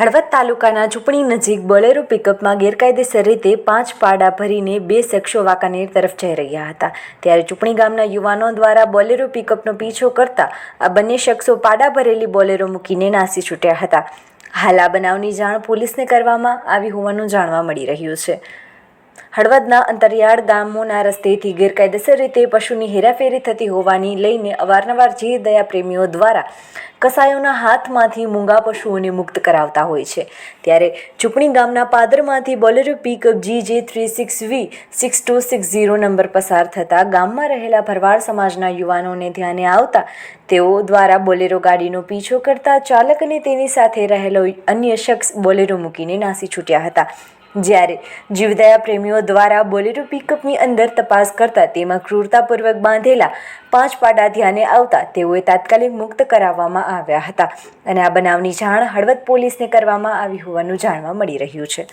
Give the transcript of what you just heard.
હળવદ તાલુકાના ચૂંટણી નજીક બોલેરો પિકઅપમાં ગેરકાયદેસર રીતે પાંચ પાડા ભરીને બે શખ્સો વાંકાનેર તરફ જઈ રહ્યા હતા. ત્યારે ચૂંટણી ગામના યુવાનો દ્વારા બોલેરો પિકઅપનો પીછો કરતા આ બંને શખ્સો પાડા ભરેલી બોલેરો મૂકીને નાસી છૂટ્યા હતા. હાલ આ બનાવની જાણ પોલીસને કરવામાં આવી હોવાનું જાણવા મળી રહ્યું છે. હળવદના અંતરિયાળ ગામોના રસ્તેથી ગેરકાયદેસર રીતે પશુની હેરાફેરી થતી હોવાની લઈને અવારનવાર જે દયા પ્રેમીઓ દ્વારા કસાયોના હાથમાંથી મૂંગા પશુઓને મુક્ત કરાવતા હોય છે. ત્યારે ચૂંટણી ગામના પાદરમાંથી Bolero pickup G J three six V six two six zero number પસાર થતાં ગામમાં રહેલા ભરવાડ સમાજના યુવાનોને ધ્યાને આવતા તેઓ દ્વારા બોલેરો ગાડીનો પીછો કરતા ચાલક અને તેની સાથે રહેલો અન્ય શખ્સ બોલેરો મૂકીને નાસી છૂટ્યા હતા. જ્યારે જીવદયા પ્રેમીઓ દ્વારા બોલેરો પિકઅપની અંદર તપાસ કરતા તેમાં ક્રૂરતાપૂર્વક બાંધેલા પાંચ પાડા ધ્યાને આવતા તેઓએ તાત્કાલિક મુક્ત કરાવવામાં આવ્યા હતા. અને આ બનાવની જાણ હળવદ પોલીસને કરવામાં આવી હોવાનું જાણવા મળી રહ્યું છે.